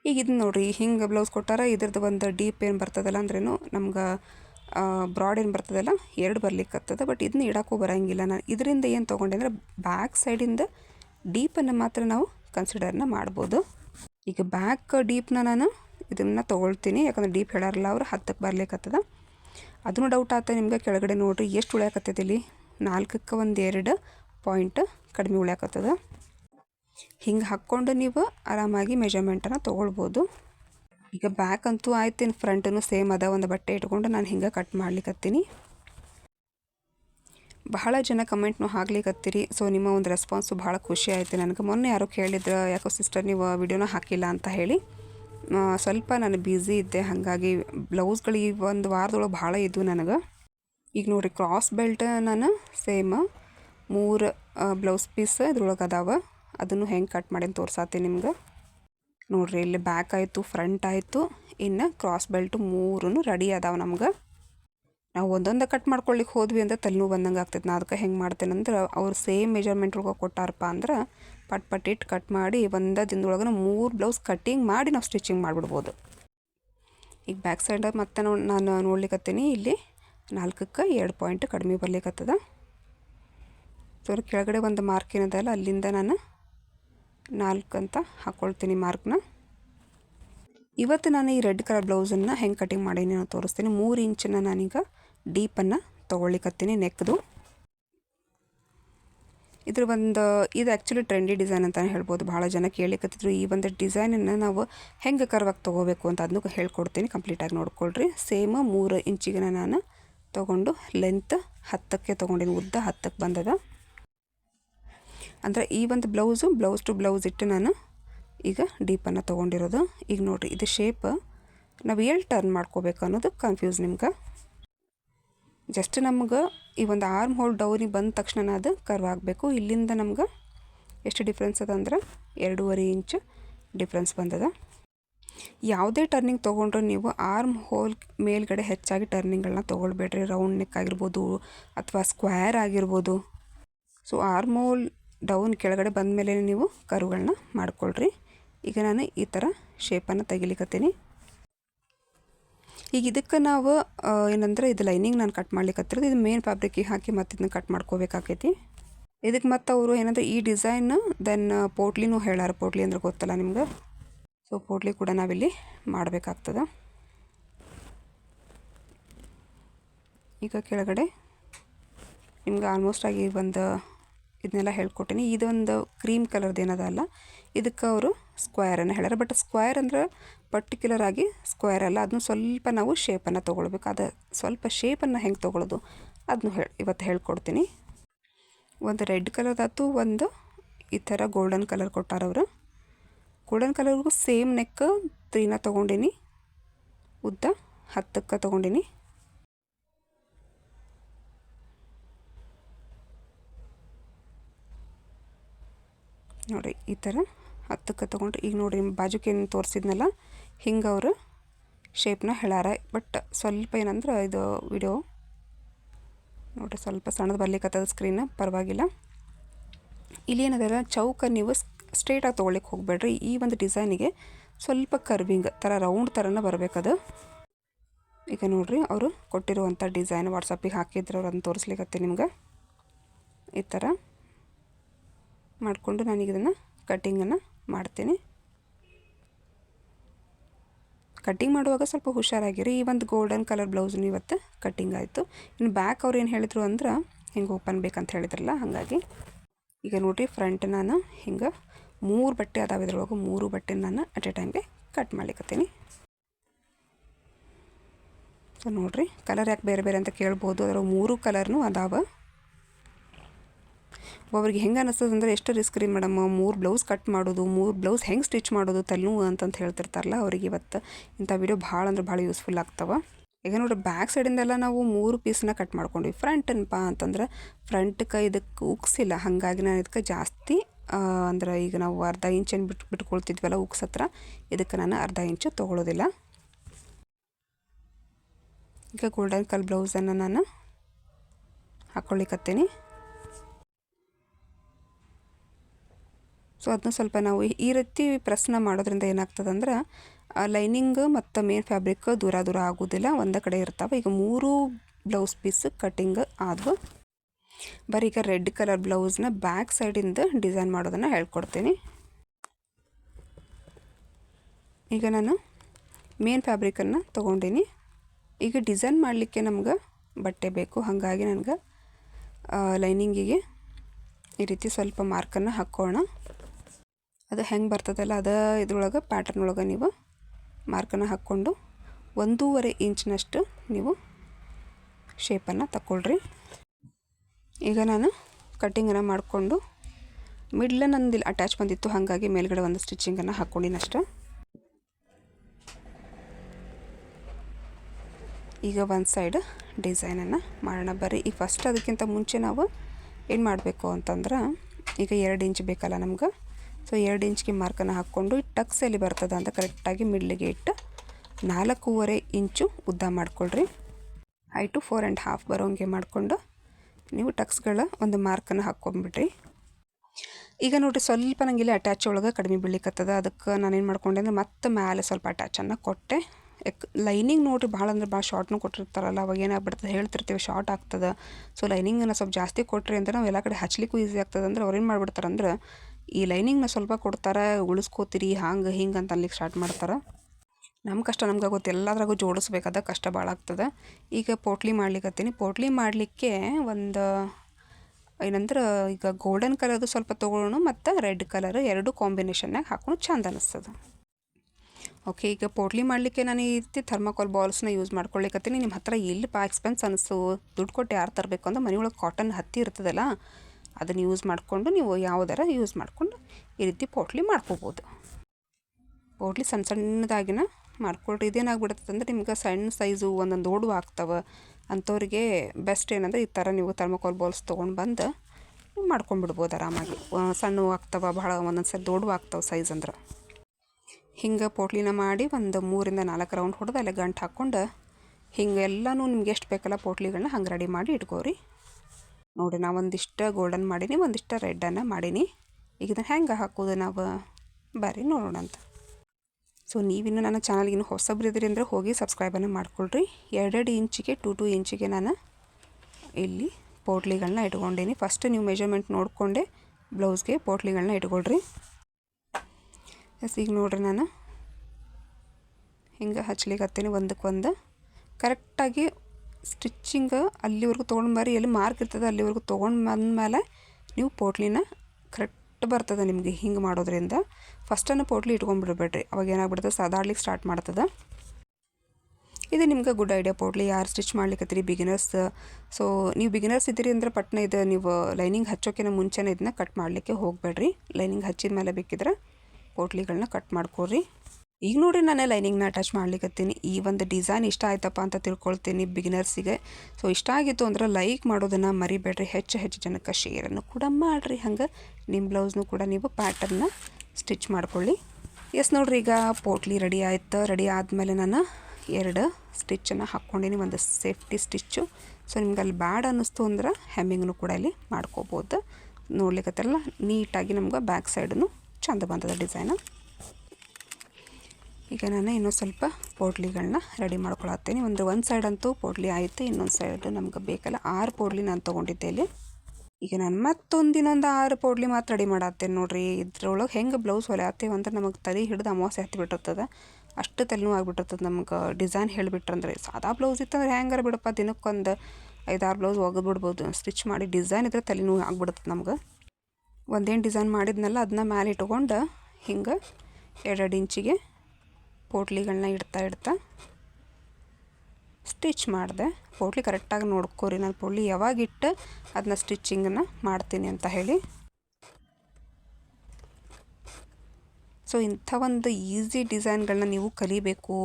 ಈಗ ಇದನ್ನ ನೋಡಿರಿ, ಹಿಂಗೆ ಬ್ಲೌಸ್ ಕೊಟ್ಟಾರ, ಇದ್ರದ್ದು ಒಂದು ಡೀಪ್ ಏನು ಬರ್ತದಲ್ಲ ಅಂದ್ರೇನು ನಮ್ಗೆ ಬ್ರಾಡ್ ಏನು ಬರ್ತದಲ್ಲ, ಎರಡು ಬರ್ಲಿಕ್ಕೆ ಬಟ್ ಇದನ್ನ ಇಡೋಕ್ಕೂ ಬರೋಂಗಿಲ್ಲ. ನಾನು ಇದರಿಂದ ಏನು ತೊಗೊಂಡೆ ಅಂದರೆ ಬ್ಯಾಕ್ ಸೈಡಿಂದ ಡೀಪನ್ನು ಮಾತ್ರ ನಾವು ಕನ್ಸಿಡರ್ನ ಮಾಡ್ಬೋದು. ಈಗ ಬ್ಯಾಕ್ ಡೀಪ್ನ ನಾನು ಇದನ್ನು ತೊಗೊಳ್ತೀನಿ. ಯಾಕಂದ್ರೆ ಡೀಪ್ ಹೇಳಾರಲ್ಲ ಅವ್ರು, ಹತ್ತಕ್ಕೆ ಬರ್ಲಿಕ್ಕತ್ತದ ಅದನ್ನು ಡೌಟ್ ಆತ ನಿಮ್ಗೆ ಕೆಳಗಡೆ ನೋಡಿರಿ, ಎಷ್ಟು ಉಳ್ಯಾಕತ್ತೈತಿ ಇಲ್ಲಿ? ನಾಲ್ಕಕ್ಕೆ ಒಂದು ಎರಡು ಪಾಯಿಂಟ್ ಕಡಿಮೆ ಉಳ್ಯಾಕತ್ತದ. ಹಿಂಗೆ ಹಾಕ್ಕೊಂಡು ನೀವು ಆರಾಮಾಗಿ ಮೆಜರ್ಮೆಂಟನ್ನು ತೊಗೊಳ್ಬೋದು. ಈಗ ಬ್ಯಾಕ್ ಅಂತೂ ಆಯ್ತು ಇನ್ನು ಫ್ರಂಟೂ ಸೇಮ್ ಅದ, ಒಂದು ಬಟ್ಟೆ ಇಟ್ಕೊಂಡು ನಾನು ಹಿಂಗೆ ಕಟ್ ಮಾಡ್ಲಿಕ್ಕತ್ತೀನಿ ಬಹಳ ಜನ ಕಮೆಂಟ್ನು ಆಗ್ಲಿಕ್ಕತ್ತೀರಿ ಸೊ ನಿಮ್ಮ ಒಂದು ರೆಸ್ಪಾನ್ಸು ಭಾಳ ಖುಷಿ ಆಯಿತು. ನನಗೆ ಮೊನ್ನೆ ಯಾರೋ ಕೇಳಿದ್ರು, ಯಾಕೋ ಸಿಸ್ಟರ್ ನೀವು ವಿಡಿಯೋನ ಹಾಕಿಲ್ಲ ಅಂತ ಹೇಳಿ. ಸ್ವಲ್ಪ ನಾನು ಬ್ಯುಸಿ ಇದ್ದೆ. ಹಾಗಾಗಿ ಬ್ಲೌಸ್ಗಳು ಈ ಒಂದು ವಾರದೊಳಗೆ ಭಾಳ ಇದ್ವು ನನಗೆ. ಈಗ ನೋಡಿರಿ ಕ್ರಾಸ್ ಬೆಲ್ಟ್ ನಾನು ಸೇಮ್ ಮೂರು ಬ್ಲೌಸ್ ಪೀಸ್ ಇದ್ರೊಳಗೆ ಅದಾವ. ಅದನ್ನು ಹೆಂಗೆ ಕಟ್ ಮಾಡಿ ತೋರ್ಸಾತಿ ನಿಮ್ಗೆ. ನೋಡಿರಿ, ಇಲ್ಲಿ ಬ್ಯಾಕ್ ಆಯಿತು ಫ್ರಂಟ್ ಆಯಿತು. ಇನ್ನು ಕ್ರಾಸ್ ಬೆಲ್ಟು ಮೂರೂ ರೆಡಿ ಅದಾವೆ ನಮ್ಗೆ. ನಾವು ಒಂದೊಂದು ಕಟ್ ಮಾಡ್ಕೊಳ್ಳಿಕ್ಕೆ ಹೋದ್ವಿ ಅಂದ್ರೆ ತಲೆನೋವು ಬಂದಂಗೆ ಆಗ್ತೈತೆ. ನಾ ಅದಕ್ಕೆ ಹೆಂಗೆ ಮಾಡ್ತೇನೆ ಅಂದ್ರೆ ಅವ್ರು ಸೇಮ್ ಮೆಜರ್ಮೆಂಟ್ ಒಳಗೆ ಕೊಟ್ಟಾರಪ್ಪ ಅಂದ್ರೆ ಪಟ್ ಪಟ್ ಇಟ್ಟು ಕಟ್ ಮಾಡಿ ಒಂದೇ ದಿನದೊಳಗೆ ಮೂರು ಬ್ಲೌಸ್ ಕಟ್ಟಿಂಗ್ ಮಾಡಿ ನಾವು ಸ್ಟಿಚಿಂಗ್ ಮಾಡಿಬಿಡ್ಬೋದು. ಈಗ ಬ್ಯಾಕ್ ಸೈಡ್ ಮತ್ತೆ ನಾನು ನೋಡ್ಲಿಕ್ಕತ್ತೀನಿ ಇಲ್ಲಿ ನಾಲ್ಕಕ್ಕೆ ಎರಡು ಪಾಯಿಂಟ್ ಕಡಿಮೆ ಬರ್ಲಿಕ್ಕತ್ತದ ಸೊ ಕೆಳಗಡೆ ಒಂದು ಮಾರ್ಕ್ ಏನದಲ್ಲ ಅಲ್ಲಿಂದ ನಾನು ನಾಲ್ಕು ಅಂತ ಹಾಕ್ಕೊಳ್ತೀನಿ ಮಾರ್ಕ್ನ ಇವತ್ತು ನಾನು ಈ ರೆಡ್ ಕಲರ್ ಬ್ಲೌಸನ್ನು ಹೆಂಗೆ ಕಟಿಂಗ್ ಮಾಡೀನಿ ನಾನು ತೋರಿಸ್ತೀನಿ. ಮೂರು ಇಂಚನ್ನು ನಾನೀಗ ಡೀಪನ್ನು ತೊಗೊಳ್ಲಿಕ್ಕತ್ತೀನಿ ನೆಕ್ದು. ಇದ್ರ ಒಂದು ಇದು ಆ್ಯಕ್ಚುಲಿ ಟ್ರೆಂಡಿ ಡಿಸೈನ್ ಅಂತಲೇ ಹೇಳ್ಬೋದು. ಭಾಳ ಜನ ಕೇಳಿಕತ್ತಿದ್ರು, ಈ ಒಂದು ಡಿಸೈನನ್ನು ನಾವು ಹೆಂಗೆ ಕರ್ವಾಗಿ ತೊಗೋಬೇಕು ಅಂತ ಅದನ್ನು ಹೇಳ್ಕೊಡ್ತೀನಿ. ಕಂಪ್ಲೀಟಾಗಿ ನೋಡ್ಕೊಳ್ರಿ. ಸೇಮ್ ಮೂರು ಇಂಚಿಗೆ ನಾನು ತೊಗೊಂಡು ಲೆಂತ್ ಹತ್ತಕ್ಕೆ ತೊಗೊಂಡಿನಿ. ಉದ್ದ ಹತ್ತಕ್ಕೆ ಬಂದದ. ಅಂದರೆ ಈ ಒಂದು ಬ್ಲೌಸು ಬ್ಲೌಸ್ ಟು ಬ್ಲೌಸ್ ಇಟ್ಟು ನಾನು ಈಗ ಡೀಪನ್ನು ತೊಗೊಂಡಿರೋದು. ಈಗ ನೋಡಿರಿ, ಇದು ಶೇಪ್ ನಾವು ಎಲ್ಲಿ ಟರ್ನ್ ಮಾಡ್ಕೋಬೇಕು ಅನ್ನೋದು ಕನ್ಫ್ಯೂಸ್ ನಿಮ್ಗೆ. ಜಸ್ಟ್ ನಮ್ಗೆ ಈ ಒಂದು ಆರ್ಮ್ ಹೋಲ್ ಡೌನಿಗೆ ಬಂದ ತಕ್ಷಣ ಅದು ಕರ್ವ್ ಆಗಬೇಕು. ಇಲ್ಲಿಂದ ನಮ್ಗೆ ಎಷ್ಟು ಡಿಫ್ರೆನ್ಸ್ ಅದ ಅಂದ್ರೆ ಎರಡೂವರೆ ಇಂಚ್ ಡಿಫ್ರೆನ್ಸ್ ಬಂದದ. ಯಾವುದೇ ಟರ್ನಿಂಗ್ ತೊಗೊಂಡ್ರು ನೀವು ಆರ್ಮ್ ಹೋಲ್ ಮೇಲ್ಗಡೆ ಹೆಚ್ಚಾಗಿ ಟರ್ನಿಂಗ್ಗಳನ್ನ ತೊಗೊಳ್ಬೇಡ್ರಿ. ರೌಂಡ್ ನೆಕ್ ಆಗಿರ್ಬೋದು ಅಥವಾ ಸ್ಕ್ವೇರ್ ಆಗಿರ್ಬೋದು. ಸೊ ಆರ್ಮ್ ಹೋಲ್ ಡೌನ್ ಕೆಳಗಡೆ ಬಂದ ಮೇಲೆ ನೀವು ಕರುಗಳನ್ನ ಮಾಡ್ಕೊಳ್ರಿ. ಈಗ ನಾನು ಈ ಥರ ಶೇಪನ್ನು ತೆಗಿಲಿಕತ್ತೀನಿ. ಈಗ ಇದಕ್ಕೆ ನಾವು ಏನಂದ್ರೆ ಇದು ಲೈನಿಂಗ್ ನಾನು ಕಟ್ ಮಾಡ್ಲಿಕ್ಕೆ ಇದು ಮೇನ್ ಫ್ಯಾಬ್ರಿಕ್ಕಿಗೆ ಹಾಕಿ ಮತ್ತೆ ಇದನ್ನ ಕಟ್ ಮಾಡ್ಕೋಬೇಕಾಕೈತಿ. ಇದಕ್ಕೆ ಮತ್ತು ಅವರು ಏನಂದ್ರೆ ಈ ಡಿಸೈನ್ ದೆನ್ ಪೋಟ್ಲಿನೂ ಹೇಳಾರ ಪೋಟ್ಲಿ ಅಂದ್ರೆ ಗೊತ್ತಲ್ಲ ನಿಮ್ಗೆ? ಸೊ ಪೋಟ್ಲಿ ಕೂಡ ನಾವಿಲ್ಲಿ ಮಾಡಬೇಕಾಗ್ತದೆ. ಈಗ ಕೆಳಗಡೆ ನಿಮ್ಗೆ ಆಲ್ಮೋಸ್ಟ್ ಆಗಿ ಒಂದು ಇದನ್ನೆಲ್ಲ ಹೇಳ್ಕೊಟ್ಟೀನಿ. ಇದೊಂದು ಕ್ರೀಮ್ ಕಲರ್ದು ಏನದ ಅಲ್ಲ ಇದಕ್ಕೆ ಅವರು ಸ್ಕ್ವೇರನ್ನು ಹೇಳ್ಯಾರ. ಬಟ್ ಸ್ಕ್ವೇರ್ ಅಂದ್ರೆ ಪರ್ಟಿಕ್ಯುಲರ್ ಆಗಿ ಸ್ಕ್ವೇರ್ ಅಲ್ಲ. ಅದನ್ನು ಸ್ವಲ್ಪ ನಾವು ಶೇಪನ್ನು ತೊಗೊಳ್ಬೇಕು. ಅದು ಸ್ವಲ್ಪ ಶೇಪನ್ನು ಹೆಂಗೆ ತಗೊಳ್ಳೋದು ಅದನ್ನು ಹೇಳಿ, ಇವತ್ತು ಹೇಳ್ಕೊಡ್ತೀನಿ. ಒಂದು ರೆಡ್ ಕಲರ್ದಾತು ಒಂದು ಈ ಥರ ಗೋಲ್ಡನ್ ಕಲರ್ ಕೊಟ್ಟಾರವರು ಗೋಲ್ಡನ್ ಕಲರ್ಗೂ ಸೇಮ್ ನೆಕ್ ತ್ರೀನ ತೊಗೊಂಡಿನಿ. ಉದ್ದ ಹತ್ತಕ್ಕೆ ತೊಗೊಂಡಿನಿ. ನೋಡಿ ಈ ಥರ ಹತ್ತಕ್ಕೆ ತೊಗೊಂಡು ಈಗ ನೋಡಿರಿ ಬಾಜುಕೇನು ತೋರಿಸಿದ್ನಲ್ಲ, ಹಿಂಗೆ ಅವರು ಶೇಪ್ನ ಹೇಳಾರ. ಬಟ್ ಸ್ವಲ್ಪ ಏನಂದ್ರೆ ಇದು ವಿಡಿಯೋ ನೋಡಿರಿ, ಸ್ವಲ್ಪ ಸಣ್ಣದು ಬರ್ಲಿಕ್ಕತ್ತದ ಸ್ಕ್ರೀನ್ ಪರವಾಗಿಲ್ಲ. ಇಲ್ಲಿ ಏನದಲ್ಲ ಚೌಕ ನೀವು ಸ್ಟ್ರೇಟಾಗಿ ತೊಗೊಳ್ಳಿಕ್ಕೆ ಹೋಗಬೇಡ್ರಿ. ಈ ಒಂದು ಡಿಸೈನಿಗೆ ಸ್ವಲ್ಪ ಕರ್ವಿಂಗ್ ಥರ ರೌಂಡ್ ಥರನೇ ಬರಬೇಕದು. ಈಗ ನೋಡಿರಿ, ಅವರು ಕೊಟ್ಟಿರುವಂಥ ಡಿಸೈನ್ ವಾಟ್ಸಪ್ಪಿಗೆ ಹಾಕಿದ್ರು, ಅವ್ರು ಅದನ್ನು ತೋರಿಸ್ಲಿಕ್ಕೆ ನಿಮ್ಗೆ. ಈ ಥರ ಮಾಡಿಕೊಂಡು ನಾನೀಗ ಇದನ್ನು ಕಟ್ಟಿಂಗನ್ನು ಮಾಡ್ತೀನಿ. ಕಟ್ಟಿಂಗ್ ಮಾಡುವಾಗ ಸ್ವಲ್ಪ ಹುಷಾರಾಗಿರಿ. ಈ ಒಂದು ಗೋಲ್ಡನ್ ಕಲರ್ ಬ್ಲೌಸ್ನು ಇವತ್ತು ಕಟ್ಟಿಂಗ್ ಆಯಿತು. ಇನ್ನು ಬ್ಯಾಕ್ ಅವ್ರು ಏನು ಹೇಳಿದರು ಅಂದ್ರೆ ಹಿಂಗೆ ಓಪನ್ ಬೇಕಂತ ಹೇಳಿದ್ರಲ್ಲ, ಹಾಗಾಗಿ. ಈಗ ನೋಡಿರಿ ಫ್ರಂಟ್ ನಾನು ಹಿಂಗೆ ಮೂರು ಬಟ್ಟೆ ಅದಾವೆ ಇದ್ರೊಳಗೆ ಮೂರು ಬಟ್ಟೆ ನಾನು ಅಟ್ ಎ ಟೈಮ್ಗೆ ಕಟ್ ಮಾಡ್ಲಿಕ್ಕತ್ತೀನಿ ಸೊ ನೋಡಿರಿ ಕಲರ್ ಯಾಕೆ ಬೇರೆ ಬೇರೆ ಅಂತ ಕೇಳ್ಬೋದು. ಅದರ ಮೂರು ಕಲರ್ನು ಅದಾವೆ. ಒಬ್ಬರಿಗೆ ಹೆಂಗೆ ಅನ್ನಿಸ್ತದೆ ಅಂದರೆ ಎಷ್ಟು ರಿಸ್ಕ್ ರೀ ಮೇಡಮ್ ಮೂರು ಬ್ಲೌಸ್ ಕಟ್ ಮಾಡೋದು, ಮೂರು ಬ್ಲೌಸ್ ಹೆಂಗೆ ಸ್ಟಿಚ್ ಮಾಡೋದು ತಲೆನೋವು ಅಂತಂತ ಹೇಳ್ತಿರ್ತಾರಲ್ಲ ಅವ್ರಿಗೆ ಇವತ್ತು. ಇಂಥ ವಿಡಿಯೋ ಭಾಳ ಅಂದ್ರೆ ಭಾಳ ಯೂಸ್ಫುಲ್ ಆಗ್ತವೆ. ಈಗ ನೋಡಿ ಬ್ಯಾಕ್ ಸೈಡಿಂದೆಲ್ಲ ನಾವು ಮೂರು ಪೀಸನ್ನ ಕಟ್ ಮಾಡ್ಕೊಂಡ್ವಿ. ಫ್ರಂಟ್ ಏನಪ್ಪ ಅಂತಂದ್ರೆ ಫ್ರಂಟ್ಗೆ ಇದಕ್ಕೆ ಉಕ್ಸಿಲ್ಲ. ಹಾಗಾಗಿ ನಾನು ಇದಕ್ಕೆ ಜಾಸ್ತಿ ಅಂದ್ರೆ ಈಗ ನಾವು ಅರ್ಧ ಇಂಚನ್ನು ಬಿಟ್ಟು ಬಿಟ್ಕೊಳ್ತಿದ್ವಲ್ಲ ಉಕ್ಸ್ ಹತ್ರ, ಇದಕ್ಕೆ ನಾನು ಅರ್ಧ ಇಂಚು ತೊಗೊಳ್ಳೋದಿಲ್ಲ ಈಗ ಗೋಲ್ಡನ್ ಕಲ್ ಬ್ಲೌಸನ್ನು ನಾನು ಹಾಕ್ಕೊಳಿಕತ್ತೀನಿ ಸೊ ಅದನ್ನ ಸ್ವಲ್ಪ ನಾವು ಈ ರೀತಿ ಪ್ರಶ್ನೆ ಮಾಡೋದ್ರಿಂದ ಏನಾಗ್ತದಂದ್ರೆ ಲೈನಿಂಗ್ ಮತ್ತು ಮೇನ್ ಫ್ಯಾಬ್ರಿಕ್ ದೂರ ದೂರ ಆಗೋದಿಲ್ಲ, ಒಂದೇ ಕಡೆ ಇರ್ತಾವೆ. ಈಗ ಮೂರು ಬ್ಲೌಸ್ ಪೀಸ್ ಕಟ್ಟಿಂಗ್ ಆದವು. ಬರೀ ಈಗ ರೆಡ್ ಕಲರ್ ಬ್ಲೌಸ್ನ ಬ್ಯಾಕ್ ಸೈಡಿಂದ ಡಿಸೈನ್ ಮಾಡೋದನ್ನು ಹೇಳ್ಕೊಡ್ತೀನಿ. ಈಗ ನಾನು ಮೇನ್ ಫ್ಯಾಬ್ರಿಕನ್ನು ತೊಗೊಂಡೀನಿ. ಈಗ ಡಿಸೈನ್ ಮಾಡಲಿಕ್ಕೆ ನಮ್ಗೆ ಬಟ್ಟೆ ಬೇಕು. ಹಾಗಾಗಿ ನನಗೆ ಲೈನಿಂಗಿಗೆ ಈ ರೀತಿ ಸ್ವಲ್ಪ ಮಾರ್ಕನ್ನು ಹಾಕೋಣ. ಅದು ಹೆಂಗೆ ಬರ್ತದಲ್ಲ ಅದ ಇದ್ರೊಳಗೆ ಪ್ಯಾಟರ್ನ್ ಒಳಗೆ ನೀವು ಮಾರ್ಕನ್ನು ಹಾಕ್ಕೊಂಡು ಒಂದೂವರೆ ಇಂಚಿನಷ್ಟು ನೀವು ಶೇಪನ್ನು ತಗೊಳ್ರಿ ಈಗ ನಾನು ಕಟ್ಟಿಂಗನ್ನು ಮಾಡಿಕೊಂಡು ಮಿಡ್ಲ ನಂದು ಅಟ್ಯಾಚ್ ಬಂದಿತ್ತು, ಹಾಗಾಗಿ ಮೇಲ್ಗಡೆ ಒಂದು ಸ್ಟಿಚಿಂಗನ್ನು ಹಾಕ್ಕೊಂಡಿನಷ್ಟು ಈಗ ಒಂದು ಸೈಡ್ ಡಿಸೈನನ್ನು ಮಾಡೋಣ. ಬರ್ರಿ ಈಗ ಫಸ್ಟ್ ಅದಕ್ಕಿಂತ ಮುಂಚೆ ನಾವು ಏನು ಮಾಡಬೇಕು ಅಂತಂದ್ರೆ ಈಗ ಎರಡು ಇಂಚ್ ಬೇಕಲ್ಲ ನಮ್ಗೆ. ಸೊ ಎರಡು ಇಂಚ್ಗೆ ಮಾರ್ಕನ್ನು ಹಾಕ್ಕೊಂಡು ಟಕ್ಸ್ ಎಲ್ಲಿ ಬರ್ತದೆ ಅಂತ ಕರೆಕ್ಟಾಗಿ ಮಿಡ್ಲಿಗೆ ಇಟ್ಟು ನಾಲ್ಕೂವರೆ ಇಂಚು ಉದ್ದ ಮಾಡ್ಕೊಳ್ರಿ. ಹೈಟು ಫೋರ್ ಆ್ಯಂಡ್ ಹಾಫ್ ಬರೋಂಗೆ ಮಾಡಿಕೊಂಡು ನೀವು ಟಕ್ಸ್ಗಳ ಒಂದು ಮಾರ್ಕನ್ನು ಹಾಕ್ಕೊಂಬಿಡ್ರಿ ಈಗ ನೋಡಿರಿ ಸ್ವಲ್ಪ ನಂಗೆ ಇಲ್ಲಿ ಅಟ್ಯಾಚ್ ಒಳಗೆ ಕಡಿಮೆ ಬೀಳಿಕತ್ತದ. ಅದಕ್ಕೆ ನಾನೇನು ಮಾಡ್ಕೊಂಡೆ ಅಂದರೆ ಮತ್ತೆ ಮೇಲೆ ಸ್ವಲ್ಪ ಅಟ್ಯಾಚನ್ನು ಕೊಟ್ಟೆ. ಯಾಕೆ ಲೈನಿಂಗ್ ನೋಡಿರಿ ಭಾಳ ಅಂದ್ರೆ ಭಾಳ ಶಾರ್ಟ್ನು ಕೊಟ್ಟಿರ್ತಾರಲ್ಲ, ಅವಾಗ ಏನಾಗ್ಬಿಡ್ತದೆ ಹೇಳ್ತಿರ್ತೀವಿ ಶಾರ್ಟ್ ಆಗ್ತದೆ. ಸೊ ಲೈನಿಂಗನ್ನು ಸ್ವಲ್ಪ ಜಾಸ್ತಿ ಕೊಟ್ಟರೆ ಅಂದ್ರೆ ನಾವು ಎಲ್ಲ ಕಡೆ ಹಚ್ಚಲಿಕ್ಕೂ ಈಸಿ ಆಗ್ತದೆ. ಅಂದ್ರೆ ಅವ್ರೇನು ಏನು ಮಾಡ್ಬಿಡ್ತಾರೆ ಅಂದ್ರೆ ಈ ಲೈನಿಂಗ್ನ ಸ್ವಲ್ಪ ಕೊಡ್ತಾರೆ, ಉಳಿಸ್ಕೋತೀರಿ, ಹಂಗೆ, ಹಿಂಗೆ ಅಂತ ಅಲ್ಲಿಗೆ ಸ್ಟಾರ್ಟ್ ಮಾಡ್ತಾರೆ. ನಮ್ಮ ಕಷ್ಟ ನಮ್ಗೆ ಗೊತ್ತು, ಎಲ್ಲದ್ರಾಗೂ ಜೋಡಿಸ್ಬೇಕಾದ ಕಷ್ಟ ಭಾಳ ಆಗ್ತದೆ. ಈಗ ಪೋಟ್ಲಿ ಮಾಡ್ಲಿಕ್ಕತ್ತೀನಿ ಪೋಟ್ಲಿ ಮಾಡಲಿಕ್ಕೆ ಒಂದು, ಏನಂದ್ರೆ, ಈಗ ಗೋಲ್ಡನ್ ಕಲರ್ದು ಸ್ವಲ್ಪ ತೊಗೊಳ್ಳೋಣ, ಮತ್ತು ರೆಡ್ ಕಲರ್ ಎರಡು ಕಾಂಬಿನೇಷನ್ನಾಗ ಹಾಕೊಂಡು ಚಂದ ಅನ್ನಿಸ್ತದೆ ಓಕೆ ಈಗ ಪೋಟ್ಲಿ ಮಾಡಲಿಕ್ಕೆ ನಾನು ಈ ರೀತಿ ಥರ್ಮಾಕೋಲ್ ಬಾಲ್ಸ್ನ ಯೂಸ್ ಮಾಡ್ಕೊಳ್ಳಿಕತ್ತೀನಿ ನಿಮ್ಮ ಹತ್ರ ಎಲ್ಲಿ ಪಾ ಎಕ್ಸ್ಪೆನ್ಸ್ ಅನಿಸ್ತು, ದುಡ್ಡು ಕೊಟ್ಟು ಯಾರು ತರಬೇಕು ಅಂದ್ರೆ ಮನೆಯೊಳಗೆ ಕಾಟನ್ ಹತ್ತಿ ಇರ್ತದಲ್ಲ ಅದನ್ನು ಯೂಸ್ ಮಾಡಿಕೊಂಡು ನೀವು ಯಾವುದರ ಯೂಸ್ ಮಾಡಿಕೊಂಡು ಈ ರೀತಿ ಪೋಟ್ಲಿ ಮಾಡ್ಕೋಬೋದು. ಪೋಟ್ಲಿ ಸಣ್ಣ ಸಣ್ಣದಾಗಿನ ಮಾಡ್ಕೊಳ್ರಿ. ಇದೇನಾಗ್ಬಿಡುತ್ತೆ ಅಂದರೆ ನಿಮ್ಗೆ ಸಣ್ಣ ಸೈಜು ಒಂದೊಂದು ಓಡು ಆಗ್ತವೆ. ಅಂಥವ್ರಿಗೆ ಬೆಸ್ಟ್ ಏನಂದ್ರೆ ಈ ಥರ ನೀವು ಥರ್ಮಕೋಲ್ ಬಾಲ್ಸ್ ತೊಗೊಂಡು ಬಂದು ಮಾಡ್ಕೊಂಡ್ಬಿಡ್ಬೋದು ಆರಾಮಾಗಿ. ಸಣ್ಣವು ಆಗ್ತವೆ ಭಾಳ ಒಂದೊಂದು ಸಲ ದೊಡ್ಡ ಆಗ್ತವೆ ಸೈಜ್ ಅಂದ್ರೆ. ಹಿಂಗೆ ಪೋಟ್ಲಿನ ಮಾಡಿ ಒಂದು ಮೂರಿಂದ ನಾಲ್ಕು ರೌಂಡ್ ಹೊಡೆದು ಅಲ್ಲೇ ಗಂಟು ಹಾಕ್ಕೊಂಡು ಹಿಂಗೆ ಎಲ್ಲನೂ ನಿಮ್ಗೆ ಎಷ್ಟು ಬೇಕಲ್ಲ ಪೋಟ್ಲಿಗಳನ್ನ ಹಂಗೆ ರೆಡಿ ಮಾಡಿ ಇಟ್ಕೋರಿ. ನೋಡಿ, ನಾ ಒಂದಿಷ್ಟು ಗೋಲ್ಡನ್ ಮಾಡೀನಿ, ಒಂದಿಷ್ಟು ರೆಡ್ಡನ್ನು ಮಾಡೀನಿ. ಈಗ ಇದನ್ನು ಹೆಂಗೆ ಹಾಕೋದು ನಾವು? ಬರ್ರಿ ನೋಡೋಣ ಅಂತ. ಸೊ ನೀವಿನ್ನು ನನ್ನ ಚಾನಲ್ಗೆ ಹೊಸಬ್ರು ಇದ್ರಿ ಅಂದರೆ ಹೋಗಿ ಸಬ್ಸ್ಕ್ರೈಬನ್ನು ಮಾಡ್ಕೊಳ್ರಿ. ಎರಡೆರಡು ಇಂಚಿಗೆ ಟು ಟು ಇಂಚಿಗೆ ನಾನು ಇಲ್ಲಿ ಪೋಟ್ಲಿಗಳನ್ನ ಇಟ್ಕೊಂಡೀನಿ. ಫಸ್ಟ್ ನೀವು ಮೆಜರ್ಮೆಂಟ್ ನೋಡಿಕೊಂಡೆ ಬ್ಲೌಸ್ಗೆ ಪೋಟ್ಲಿಗಳನ್ನ ಇಟ್ಕೊಳ್ರಿ. ಎಸ್ ಈಗ ನೋಡ್ರಿ ನಾನು. ಹಿಂಗೆ ಹಚ್ಲಿಕ್ಕೆ ಒಂದಕ್ಕೆ ಒಂದು ಕರೆಕ್ಟಾಗಿ ಸ್ಟಿಚ್ಚಿಂಗ್ ಅಲ್ಲಿವರೆಗೂ ತೊಗೊಂಡು ಬರ್ರಿ ಎಲ್ಲಿ ಮಾರ್ಕ್ ಇರ್ತದೆ ಅಲ್ಲಿವರೆಗೂ ತೊಗೊಂಡು ಬಂದಮೇಲೆ ನೀವು ಪೋಟ್ಲಿನ ಕರೆಕ್ಟ್ ಬರ್ತದೆ ನಿಮಗೆ ಹಿಂಗೆ ಮಾಡೋದ್ರಿಂದ. ಫಸ್ಟನ್ನು ಪೋಟ್ಲಿ ಇಟ್ಕೊಂಡ್ಬಿಡ್ಬೇಡ್ರಿ. ಅವಾಗ ಏನಾಗ್ಬಿಡ್ತದೆ? ಸಾದಾಡ್ಲಿಕ್ಕೆ ಸ್ಟಾರ್ಟ್ ಮಾಡ್ತದೆ. ಇದು ನಿಮ್ಗೆ ಗುಡ್ ಐಡಿಯಾ ಪೋಟ್ಲಿ. ಯಾರು ಸ್ಟಿಚ್ ಮಾಡ್ಲಿಕ್ಕತ್ತೀರಿ ಬಿಗಿನರ್ಸ್. ಸೊ, ನೀವು ಬಿಗಿನರ್ಸ್ ಇದ್ದೀರಿ ಅಂದ್ರೆ ಪಟ್ನ ಇದು ನೀವು ಲೈನಿಂಗ್ ಹಚ್ಚೋಕ್ಕಿಂತ ಮುಂಚೆನೇ ಇದನ್ನ ಕಟ್ ಮಾಡಲಿಕ್ಕೆ ಹೋಗಬೇಡ್ರಿ. ಲೈನಿಂಗ್ ಹಚ್ಚಿದ ಮೇಲೆ ಬೇಕಿದ್ರೆ ಪೋಟ್ಲಿಗಳನ್ನ ಕಟ್ ಮಾಡ್ಕೊರಿ ಈಗ ನೋಡಿ ನಾನು ಲೈನಿಂಗ್ನ ಅಟ್ಯಾಚ್ ಮಾಡ್ಲಿಕ್ಕತ್ತೀನಿ ಈ ಒಂದು ಡಿಸೈನ್ ಇಷ್ಟ ಆಯ್ತಪ್ಪ ಅಂತ ತಿಳ್ಕೊಳ್ತೀನಿ ಬಿಗಿನರ್ಸಿಗೆ ಸೊ ಇಷ್ಟ ಆಗಿತ್ತು ಅಂದ್ರೆ ಲೈಕ್ ಮಾಡೋದನ್ನು ಮರಿಬೇಡ್ರಿ. ಹೆಚ್ಚು ಹೆಚ್ಚು ಜನಕ್ಕೆ ಶೇರನ್ನು ಕೂಡ ಮಾಡಿರಿ. ಹಂಗೆ ನಿಮ್ಮ ಬ್ಲೌಸ್ನು ಕೂಡ ನೀವು ಪ್ಯಾಟರ್ನ ಸ್ಟಿಚ್ ಮಾಡ್ಕೊಳ್ಳಿ. ಎಸ್ ನೋಡ್ರಿ, ಈಗ ಪೋಟ್ಲಿ ರೆಡಿ ಆಯ್ತು. ರೆಡಿ ಆದಮೇಲೆ ನಾನು ಎರಡು ಸ್ಟಿಚ್ಚನ್ನು ಹಾಕ್ಕೊಂಡಿನಿ. ಒಂದು ಸೇಫ್ಟಿ ಸ್ಟಿಚ್ಚು ಸೊ ನಿಮ್ಗೆ ಅಲ್ಲಿ ಬ್ಯಾಡ್ ಅನ್ನಿಸ್ತು ಅಂದ್ರೆ ಹೆಮ್ಮಿಂಗ್ನು ಕೂಡ ಇಲ್ಲಿ ಮಾಡ್ಕೋಬೋದು. ನೋಡ್ಲಿಕ್ಕತ್ತಲ್ಲ ನೀಟಾಗಿ ನಮ್ಗೆ ಬ್ಯಾಕ್ ಸೈಡನ್ನು ಚಂದ ಬಂದದ ಡಿಸೈನು ಈಗ ನಾನು ಇನ್ನೂ ಸ್ವಲ್ಪ ಪೋಟ್ಲಿಗಳನ್ನ ರೆಡಿ ಮಾಡ್ಕೊಳತ್ತೀನಿ. ಒಂದು ಒಂದು ಸೈಡ್ ಅಂತೂ ಪೋಟ್ಲಿ ಆಯಿತು, ಇನ್ನೊಂದು ಸೈಡ್ ನಮ್ಗೆ ಬೇಕಲ್ಲ ಆರು ಪೋಟ್ಲಿ ನಾನು ತೊಗೊಂಡಿದ್ದೆ ಇಲ್ಲಿ. ಈಗ ನಾನು ಮತ್ತೊಂದು ಇನ್ನೊಂದು ಆರು ಪೋಡ್ಲಿ ಮಾತ್ರ ರೆಡಿ ಮಾಡತ್ತೇನೆ ನೋಡ್ರಿ. ಇದ್ರೊಳಗೆ ಹೆಂಗೆ ಬ್ಲೌಸ್ ಹೊಲಿಯತ್ತೇವೆ ಅಂದ್ರೆ ನಮಗೆ ತಲೆ ಹಿಡಿದು ಅಮಾವಾಸ್ಯೆ ಹತ್ತಿ ಬಿಟ್ಟಿರ್ತದೆ ಅಷ್ಟು ತಲೆನೂ ಆಗಿಬಿಟ್ಟಿರ್ತದೆ ನಮ್ಗೆ ಡಿಸೈನ್ ಹೇಳಿಬಿಟ್ರಂದ್ರೆ. ಸಾದಾ ಬ್ಲೌಸ್ ಇತ್ತಂದ್ರೆ ಹ್ಯಾಂಗಾರ ಬಿಡಪ್ಪ ದಿನಕ್ಕೊಂದು ಐದಾರು ಬ್ಲೌಸ್ ಒಗೆದ್ಬಿಡ್ಬೋದು. ಸ್ಟಿಚ್ ಮಾಡಿ ಡಿಸೈನ್ ಇದ್ರೆ ತಲೆನೂ ಆಗಿಬಿಡುತ್ತೆ ನಮ್ಗೆ. ಒಂದೇನು ಡಿಸೈನ್ ಮಾಡಿದ್ನಲ್ಲ ಅದನ್ನ ಮ್ಯಾಲೆ ಇಟ್ಕೊಂಡು ಹಿಂಗೆ ಎರಡೆರಡು ಇಂಚಿಗೆ ಪೋಟ್ಲಿಗಳನ್ನ ಇಡ್ತಾ ಇಡ್ತಾ ಸ್ಟಿಚ್ ಮಾಡಿದೆ. ಪೋಟ್ಲಿ ಕರೆಕ್ಟಾಗಿ ನೋಡ್ಕೋರಿ ನಾನು ಪೋಟ್ಲಿ ಯಾವಾಗ ಇಟ್ಟು ಅದನ್ನ ಸ್ಟಿಚ್ಚಿಂಗನ್ನು ಮಾಡ್ತೀನಿ ಅಂತ ಹೇಳಿ. ಸೊ, ಇಂಥ ಒಂದು ಈಸಿ ಡಿಸೈನ್ಗಳನ್ನ ನೀವು ಕಲಿಬೇಕು,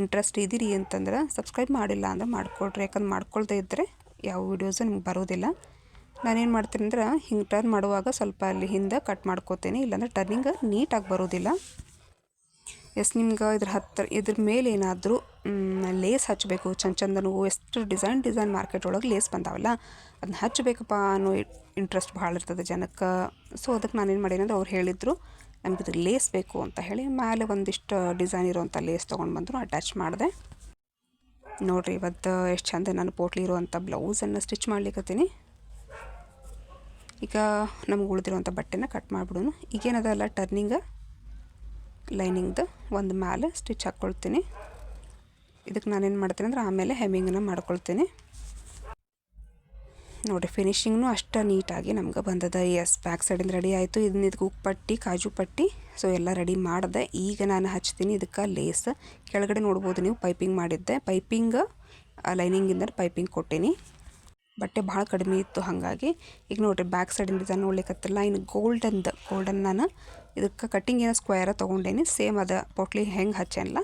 ಇಂಟ್ರೆಸ್ಟ್ ಇದ್ದೀರಿ ಅಂತಂದ್ರೆ ಸಬ್ಸ್ಕ್ರೈಬ್ ಮಾಡಿಲ್ಲ ಅಂದರೆ ಮಾಡ್ಕೊಳ್ರಿ. ಯಾಕಂದ್ರೆ ಮಾಡ್ಕೊಳ್ದೇ ಇದ್ದರೆ ಯಾವ ವೀಡಿಯೋಸು ನಿಮ್ಗೆ ಬರೋದಿಲ್ಲ. ನಾನೇನು ಮಾಡ್ತೀನಿ ಅಂದ್ರೆ ಹಿಂಗೆ ಟರ್ನ್ ಮಾಡುವಾಗ ಸ್ವಲ್ಪ ಅಲ್ಲಿ ಹಿಂದೆ ಕಟ್ ಮಾಡ್ಕೋತೀನಿ. ಇಲ್ಲಾಂದ್ರೆ ಟರ್ನಿಂಗ್ ನೀಟಾಗಿ ಬರೋದಿಲ್ಲ. ಎಸ್, ನಿಮ್ಗೆ ಇದ್ರ ಹತ್ತಿರ ಇದ್ರ ಮೇಲೆ ಏನಾದರೂ ಲೇಸ್ ಹಚ್ಚಬೇಕು ಚಂದ ಚಂದನೂ ಎಷ್ಟು ಡಿಸೈನ್ ಡಿಸೈನ್ ಮಾರ್ಕೆಟ್ ಒಳಗೆ ಲೇಸ್ ಬಂದಾವಲ್ಲ ಅದನ್ನ ಹಚ್ಚಬೇಕಪ್ಪ ಅನ್ನೋ ಇಂಟ್ರೆಸ್ಟ್ ಭಾಳ ಇರ್ತದೆ ಜನಕ್ಕೆ. ಸೊ ಅದಕ್ಕೆ ನಾನೇನು ಏನು ಅಂದ್ರೆ ಅವ್ರು ಹೇಳಿದರು, ನಮ್ಗೆ ಇದ್ರ ಲೇಸ್ ಬೇಕು ಅಂತ ಹೇಳಿ ಮೇಲೆ ಒಂದಿಷ್ಟು ಡಿಸೈನ್ ಇರುವಂಥ ಲೇಸ್ ತೊಗೊಂಡು ಬಂದರು ಅಟ್ಯಾಚ್ ಮಾಡಿದೆ. ನೋಡಿರಿ, ಇವತ್ತು ಎಷ್ಟು ಚಂದ ನಾನು ಪೋಟ್ಲಿ ಇರುವಂಥ ಬ್ಲೌಸನ್ನು ಸ್ಟಿಚ್ ಮಾಡ್ಲಿಕ್ಕತ್ತೀನಿ ಈಗ ನಮ್ಗೆ ಉಳಿದಿರುವಂಥ ಬಟ್ಟೆನ ಕಟ್ ಮಾಡಿಬಿಡೋನು ಈಗೇನದಲ್ಲ ಟರ್ನಿಂಗ್ ಲೈನಿಂಗ್ದು ಒಂದು ಮ್ಯಾಲೆ ಸ್ಟಿಚ್ ಹಾಕ್ಕೊಳ್ತೀನಿ. ಇದಕ್ಕೆ ನಾನೇನು ಮಾಡ್ತೀನಿ ಅಂದ್ರೆ ಆಮೇಲೆ ಹೆಮ್ಮಿಂಗನ್ನ ಮಾಡ್ಕೊಳ್ತೀನಿ. ನೋಡಿ, ಫಿನಿಶಿಂಗ್ನು ಅಷ್ಟು ನೀಟಾಗಿ ನಮ್ಗೆ ಬಂದದ. ಎಸ್ ಬ್ಯಾಕ್ ಸೈಡಿಂದ ರೆಡಿ ಆಯಿತು. ಇದನ್ನ ಇದಕ್ಕೆ ಉಪ್ಪಟ್ಟಿ ಕಾಜು ಪಟ್ಟಿ ಸೊ ಎಲ್ಲ ರೆಡಿ ಮಾಡಿದೆ. ಈಗ ನಾನು ಹಚ್ತೀನಿ ಇದಕ್ಕೆ ಲೇಸ್ ಕೆಳಗಡೆ ನೋಡ್ಬೋದು ನೀವು ಪೈಪಿಂಗ್ ಮಾಡಿದ್ದೆ. ಪೈಪಿಂಗ್ ಲೈನಿಂಗಿಂದ ಪೈಪಿಂಗ್ ಕೊಟ್ಟೀನಿ. ಬಟ್ಟೆ ಭಾಳ ಕಡಿಮೆ ಇತ್ತು ಹಾಗಾಗಿ. ಈಗ ನೋಡಿರಿ ಬ್ಯಾಕ್ ಸೈಡಿಂದ ಡಿಸೈನ್ ನೋಡ್ಲಿಕ್ಕತ್ತಿಲ್ಲ ಇನ್ನು ಗೋಲ್ಡನ್ದು ಗೋಲ್ಡನ್ ನಾನು ಇದಕ್ಕೆ ಕಟ್ಟಿಂಗ್ ಏನೋ ಸ್ಕ್ವೇರ ತೊಗೊಂಡೇನಿ. ಸೇಮ್ ಅದ, ಪೊಟ್ಲಿ ಹೆಂಗೆ ಹಚ್ಚೇನಲ್ಲ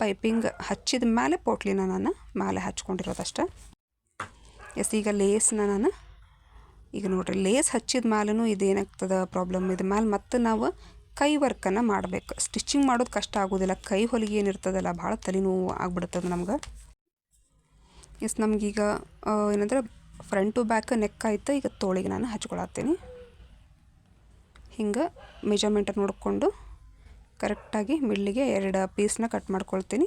ಪೈಪಿಂಗ್ ಹಚ್ಚಿದ ಮೇಲೆ ಪೋಟ್ಲಿನ ನಾನು ಮೇಲೆ ಹಚ್ಕೊಂಡಿರೋದಷ್ಟೆ ಎಸ್, ಈಗ ಲೇಸ್ನ ನಾನು, ಈಗ ನೋಡಿರಿ ಲೇಸ್ ಹಚ್ಚಿದ ಮೇಲೂ ಇದೇನಾಗ್ತದೆ ಪ್ರಾಬ್ಲಮ್ ಇದ್ರ ಮೇಲೆ ಮತ್ತು ನಾವು ಕೈ ವರ್ಕನ್ನು ಮಾಡಬೇಕು. ಸ್ಟಿಚಿಂಗ್ ಮಾಡೋದು ಕಷ್ಟ ಆಗೋದಿಲ್ಲ, ಕೈ ಹೊಲಿಗೆ ಏನಿರ್ತದಲ್ಲ ಭಾಳ ತಲೆನೋವು ಆಗ್ಬಿಡ್ತದೆ ನಮ್ಗೆ. ಎಸ್, ನಮಗೀಗ ಏನಂದ್ರೆ ಫ್ರಂಟು ಬ್ಯಾಕ್ ನೆಕ್ ಆಯ್ತು. ಈಗ ತೋಳಿಗೆ ನಾನು ಹಚ್ಕೊಳತ್ತೀನಿ. ಹಿಂಗೆ ಮೆಜರ್ಮೆಂಟ್ ನೋಡಿಕೊಂಡು ಕರೆಕ್ಟಾಗಿ ಮಿಡ್ಲಿಗೆ ಎರಡು ಪೀಸ್ನ ಕಟ್ ಮಾಡ್ಕೊಳ್ತೀನಿ.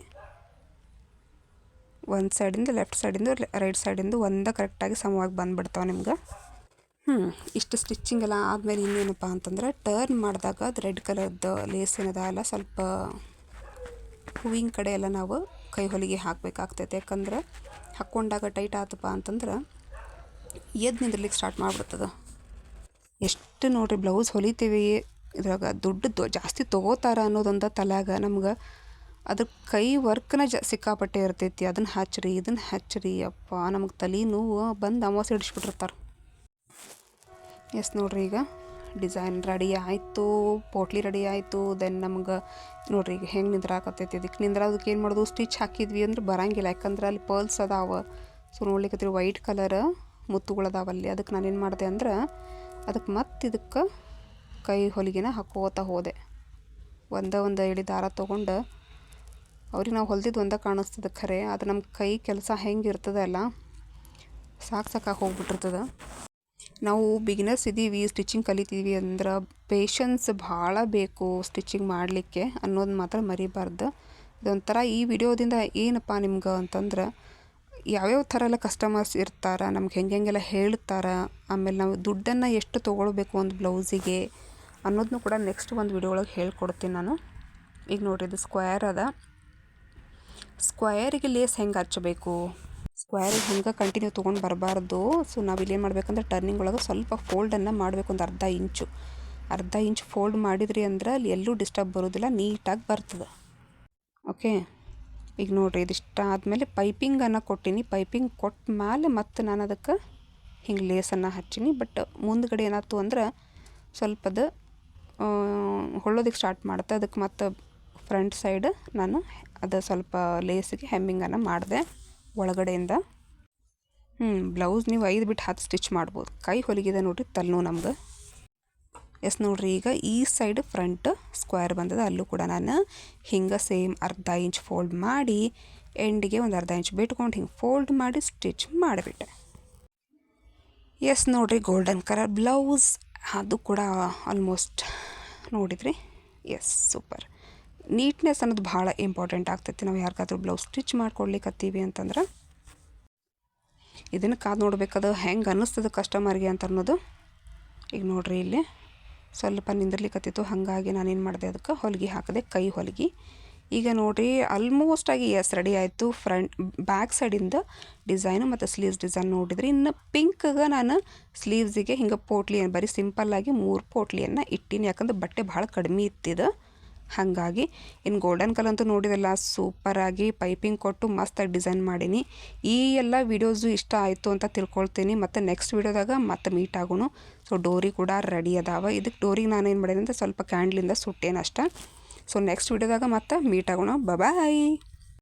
ಒಂದು ಸೈಡಿಂದ ಲೆಫ್ಟ್ ಸೈಡಿಂದ ರೈಟ್ ಸೈಡಿಂದ ಒಂದೇ ಕರೆಕ್ಟಾಗಿ ಸಮವಾಗಿ ಬಂದುಬಿಡ್ತಾವೆ ನಿಮ್ಗೆ. ಹ್ಞೂ ಇಷ್ಟು ಸ್ಟಿಚ್ಚಿಂಗ್ ಎಲ್ಲ ಆದಮೇಲೆ ಇನ್ನೇನಪ್ಪ ಅಂತಂದ್ರೆ ಟರ್ನ್ ಮಾಡಿದಾಗ ಅದು ರೆಡ್ ಕಲರ್ದು ಲೇಸ್ ಏನದ ಎಲ್ಲ ಸ್ವಲ್ಪ ಹೂವಿನ ಕಡೆ ಎಲ್ಲ ನಾವು ಕೈ ಹೊಲಿಗೆ ಹಾಕಬೇಕಾಗ್ತೈತೆ. ಯಾಕಂದ್ರೆ ಹಾಕ್ಕೊಂಡಾಗ ಟೈಟ್ ಆತಪ್ಪ ಅಂತಂದ್ರೆ ಎದ್ದು ನಿಂದಿರ್ಲಿಕ್ಕೆ ಸ್ಟಾರ್ಟ್ ಮಾಡಿಬಿಡ್ತದ. ಎಷ್ಟು ನೋಡಿರಿ ಬ್ಲೌಸ್ ಹೊಲಿತೀವಿ, ಇದ್ರಾಗ ದುಡ್ಡು ಜಾಸ್ತಿ ತೊಗೋತಾರ ಅನ್ನೋದೊಂದು ತಲೆಯಾಗ ನಮ್ಗೆ ಅದ್ರ ಕೈ ವರ್ಕ್ನ ಜ, ಸಿಕ್ಕಾಪಟ್ಟೆ ಇರ್ತೈತಿ. ಅದನ್ನು ಹಚ್ಚಿರಿ ಇದನ್ನು ಹಚ್ಚಿರಿ ಅಪ್ಪ, ನಮಗೆ ತಲೆ ನೋವು ಬಂದು ಅಮಾವಾಸ್ಯೆ ಹಿಡಿಸ್ಬಿಟ್ಟಿರ್ತಾರೆ ಎಸ್ ನೋಡ್ರಿ ಈಗ ಡಿಸೈನ್ ರೆಡಿ ಆಯಿತು ಪೋಟ್ಲಿ ರೆಡಿ ಆಯಿತು. ದೆನ್ ನಮ್ಗೆ ನೋಡ್ರಿ ಈಗ ಹೆಂಗೆ ನಿಂದ್ರಾಕತ್ತೈತಿ. ಇದಕ್ಕೆ ನಿಂದ್ರಾದಕ್ಕೆ ಏನು ಮಾಡೋದು? ಸ್ಟಿಚ್ ಹಾಕಿದ್ವಿ ಅಂದ್ರೆ ಬರಂಗಿಲ್ಲ. ಯಾಕಂದ್ರೆ ಅಲ್ಲಿ ಪರ್ಲ್ಸ್ ಅದಾವ. ಸೊ ನೋಡ್ಲಿಕ್ಕೆ ವೈಟ್ ಕಲರ್ ಮುತ್ತುಗಳದಾವಲ್ಲಿ. ಅದಕ್ಕೆ ನಾನೇನು ಮಾಡಿದೆ ಅಂದ್ರೆ, ಅದಕ್ಕೆ ಮತ್ತೆ ಇದಕ್ಕೆ ಕೈ ಹೊಲಿಗೆನ ಹಾಕೋತಾ ಹೋದೆ. ಒಂದೇ ಒಂದು ಎಳೆ ದಾರ ತೊಗೊಂಡು, ಅವ್ರಿಗೆ ನಾವು ಹೊಲ್ದಿದ್ದು ಒಂದೇ ಕಾಣಿಸ್ತದೆ ಖರೆ ಅದು ನಮ್ಮ ಕೈ ಕೆಲಸ ಹೆಂಗೆ ಇರ್ತದೆ ಅಲ್ಲ ಸಾಕು ಸಾಕಾಗಿ ಹೋಗ್ಬಿಟ್ಟಿರ್ತದೆ. ನಾವು ಬಿಗಿನರ್ಸ್ ಇದ್ದೀವಿ ಸ್ಟಿಚಿಂಗ್ ಕಲಿತೀವಿ ಅಂದ್ರೆ ಪೇಷನ್ಸ್ ಭಾಳ ಬೇಕು ಸ್ಟಿಚಿಂಗ್ ಮಾಡಲಿಕ್ಕೆ ಅನ್ನೋದು ಮಾತ್ರ ಮರಿಬಾರ್ದು. ಇದೊಂಥರ ಈ ವಿಡಿಯೋದಿಂದ ಏನಪ್ಪ ನಿಮ್ಗೆ ಅಂತಂದ್ರೆ ಯಾವ್ಯಾವ ಥರ ಎಲ್ಲ ಕಸ್ಟಮರ್ಸ್ ಇರ್ತಾರೆ, ನಮ್ಗೆ ಹೆಂಗೆ ಹೆಂಗೆಲ್ಲ ಹೇಳ್ತಾರೆ, ಆಮೇಲೆ ನಾವು ದುಡ್ಡನ್ನು ಎಷ್ಟು ತೊಗೊಳ್ಬೇಕು ಒಂದು ಬ್ಲೌಸಿಗೆ ಅನ್ನೋದನ್ನು ಕೂಡ ನೆಕ್ಸ್ಟ್ ಒಂದು ವಿಡಿಯೋ ಒಳಗೆ ಹೇಳ್ಕೊಡ್ತೀನಿ ನಾನು. ಈಗ ನೋಡಿರಿ ಇದು ಸ್ಕ್ವೇರ್ ಅದ. ಸ್ಕ್ವಯರಿಗೆ ಲೇಸ್ ಹೆಂಗೆ ಹಚ್ಚಬೇಕು? ಸ್ಕ್ವಯರಿಗೆ ಹೆಂಗೆ ಕಂಟಿನ್ಯೂ ತೊಗೊಂಡು ಬರಬಾರ್ದು. ಸೊ ನಾವು ಏನು ಮಾಡ್ಬೇಕಂದ್ರೆ ಟರ್ನಿಂಗ್ ಒಳಗೆ ಸ್ವಲ್ಪ ಫೋಲ್ಡನ್ನು ಮಾಡಬೇಕು ಒಂದು ಅರ್ಧ ಇಂಚು. ಅರ್ಧ ಇಂಚ್ ಫೋಲ್ಡ್ ಮಾಡಿದ್ರಿ ಅಂದ್ರೆ ಅಲ್ಲಿ ಎಲ್ಲೂ ಡಿಸ್ಟರ್ಬ್ ಬರೋದಿಲ್ಲ ನೀಟಾಗಿ ಬರ್ತದೆ. ಓಕೆ ಈಗ ನೋಡಿರಿ ಇದಿಷ್ಟ ಆದಮೇಲೆ ಪೈಪಿಂಗನ್ನು ಕೊಟ್ಟೀನಿ. ಪೈಪಿಂಗ್ ಕೊಟ್ಟ ಮೇಲೆ ಮತ್ತೆ ನಾನು ಅದಕ್ಕೆ ಹಿಂಗೆ ಲೇಸನ್ನು ಹಚ್ಚೀನಿ. ಬಟ್ ಮುಂದ್ಗಡೆ ಏನಾಯ್ತು ಅಂದ್ರೆ ಅದು ಹೊಳ್ಳೋದಕ್ಕೆ ಸ್ಟಾರ್ಟ್ ಮಾಡುತ್ತೆ ಅದಕ್ಕೆ ಮತ್ತು ಫ್ರಂಟ್ ಸೈಡ್ ನಾನು ಅದು ಸ್ವಲ್ಪ ಲೇಸಿಗೆ ಹೆಮ್ಮಿಂಗನ್ನು ಮಾಡಿದೆ ಒಳಗಡೆಯಿಂದ. ಹ್ಞೂ ಬ್ಲೌಸ್ ನೀವು ಐದು ಬಿಟ್ಟು ಹತ್ತು ಸ್ಟಿಚ್ ಮಾಡ್ಬೋದು. ಕೈ ಹೊಲಿಗಿದೆ ನೋಡಿರಿ ತಲೆನೋವು ನಮ್ಗೆ. ಎಸ್ ನೋಡ್ರಿ, ಈಗ ಈ ಸೈಡ್ ಫ್ರಂಟ್ ಸ್ಕ್ವೇರ್ ಬಂದದ. ಅಲ್ಲೂ ಕೂಡ ನಾನು ಹಿಂಗೆ ಸೇಮ್ ಅರ್ಧ ಇಂಚ್ ಫೋಲ್ಡ್ ಮಾಡಿ ಎಂಡಿಗೆ ಒಂದು ಅರ್ಧ ಇಂಚ್ ಬಿಟ್ಕೊಂಡು ಹಿಂಗೆ ಫೋಲ್ಡ್ ಮಾಡಿ ಸ್ಟಿಚ್ ಮಾಡಿಬಿಟ್ಟೆ. ಎಸ್ ನೋಡ್ರಿ ಗೋಲ್ಡನ್ ಕಲರ್ ಬ್ಲೌಸ್ ಅದು ಕೂಡ ಆಲ್ಮೋಸ್ಟ್ ನೋಡಿದ್ರಿ? ಎಸ್ ಸೂಪರ್ ನೀಟ್ನೆಸ್ ಅನ್ನೋದು ಭಾಳ ಇಂಪಾರ್ಟೆಂಟ್ ಆಗ್ತೈತಿ. ನಾವು ಯಾರಿಗಾದ್ರೂ ಬ್ಲೌಸ್ ಸ್ಟಿಚ್ ಮಾಡ್ಕೊಡ್ಲಿಕ್ಕತ್ತೀವಿ ಅಂತಂದ್ರೆ. ಇದನ್ನು ಕಾದು ನೋಡ್ಬೇಕದು ಹೆಂಗೆ ಅನ್ನಿಸ್ತದೆ ಕಸ್ಟಮರ್ಗೆ ಅಂತ ಅನ್ನೋದು. ಈಗ ನೋಡ್ರಿ ಇಲ್ಲಿ. ಸ್ವಲ್ಪ ನಿಂದಿರ್ಲಿಕ್ಕತ್ತಿತ್ತು ಹಾಗಾಗಿ ನಾನೇನು ಮಾಡಿದೆ ಅದಕ್ಕೆ ಹೊಲಿಗೆ ಹಾಕಿದೆ, ಕೈ ಹೊಲಿಗೆ. ಈಗ ನೋಡಿರಿ ಆಲ್ಮೋಸ್ಟ್ ಆಗಿ ಎಸ್ ರೆಡಿ ಆಯಿತು. ಫ್ರಂಟ್ ಬ್ಯಾಕ್ ಸೈಡಿಂದ ಡಿಸೈನು ಮತ್ತು ಸ್ಲೀವ್ಸ್ ಡಿಸೈನ್ ನೋಡಿದ್ರಿ ಇನ್ನು ಪಿಂಕ್ಗೆ ನಾನು ಸ್ಲೀವ್ಸಿಗೆ ಹಿಂಗೆ ಪೋಟ್ಲಿ ಬರೀ ಸಿಂಪಲ್ಲಾಗಿ ಮೂರು ಪೋಟ್ಲಿಯನ್ನು ಇಟ್ಟೀನಿ. ಯಾಕಂದ್ರೆ ಬಟ್ಟೆ ಭಾಳ ಕಡಿಮೆ ಇತ್ತಿದೆ. ಹಾಗಾಗಿ ಇನ್ನು ಗೋಲ್ಡನ್ ಕಲರ್ ಅಂತೂ ನೋಡಿದಲ್ಲ ಸೂಪರಾಗಿ ಪೈಪಿಂಗ್ ಕೊಟ್ಟು ಮಸ್ತಾಗಿ ಡಿಸೈನ್ ಮಾಡೀನಿ. ಈ ಎಲ್ಲ ವೀಡಿಯೋಸು ಇಷ್ಟ ಆಯಿತು ಅಂತ ತಿಳ್ಕೊಳ್ತೀನಿ. ಮತ್ತು ನೆಕ್ಸ್ಟ್ ವೀಡಿಯೋದಾಗ ಮತ್ತೆ ಮೀಟ್ ಆಗೋಣ ಸೊ ಡೋರಿ ಕೂಡ ರೆಡಿ ಅದಾವ. ಇದಕ್ಕೆ ಡೋರಿಗೆ ನಾನು ಏನು ಮಾಡೀನಿ ಅಂದರೆ ಸ್ವಲ್ಪ ಕ್ಯಾಂಡ್ಲಿಂದ ಸುಟ್ಟೇನಷ್ಟ. ಸೊ ನೆಕ್ಸ್ಟ್ ವೀಡಿಯೋದಾಗ ಮತ್ತೆ ಮೀಟ್ ಆಗೋಣ. ಬಾಯ್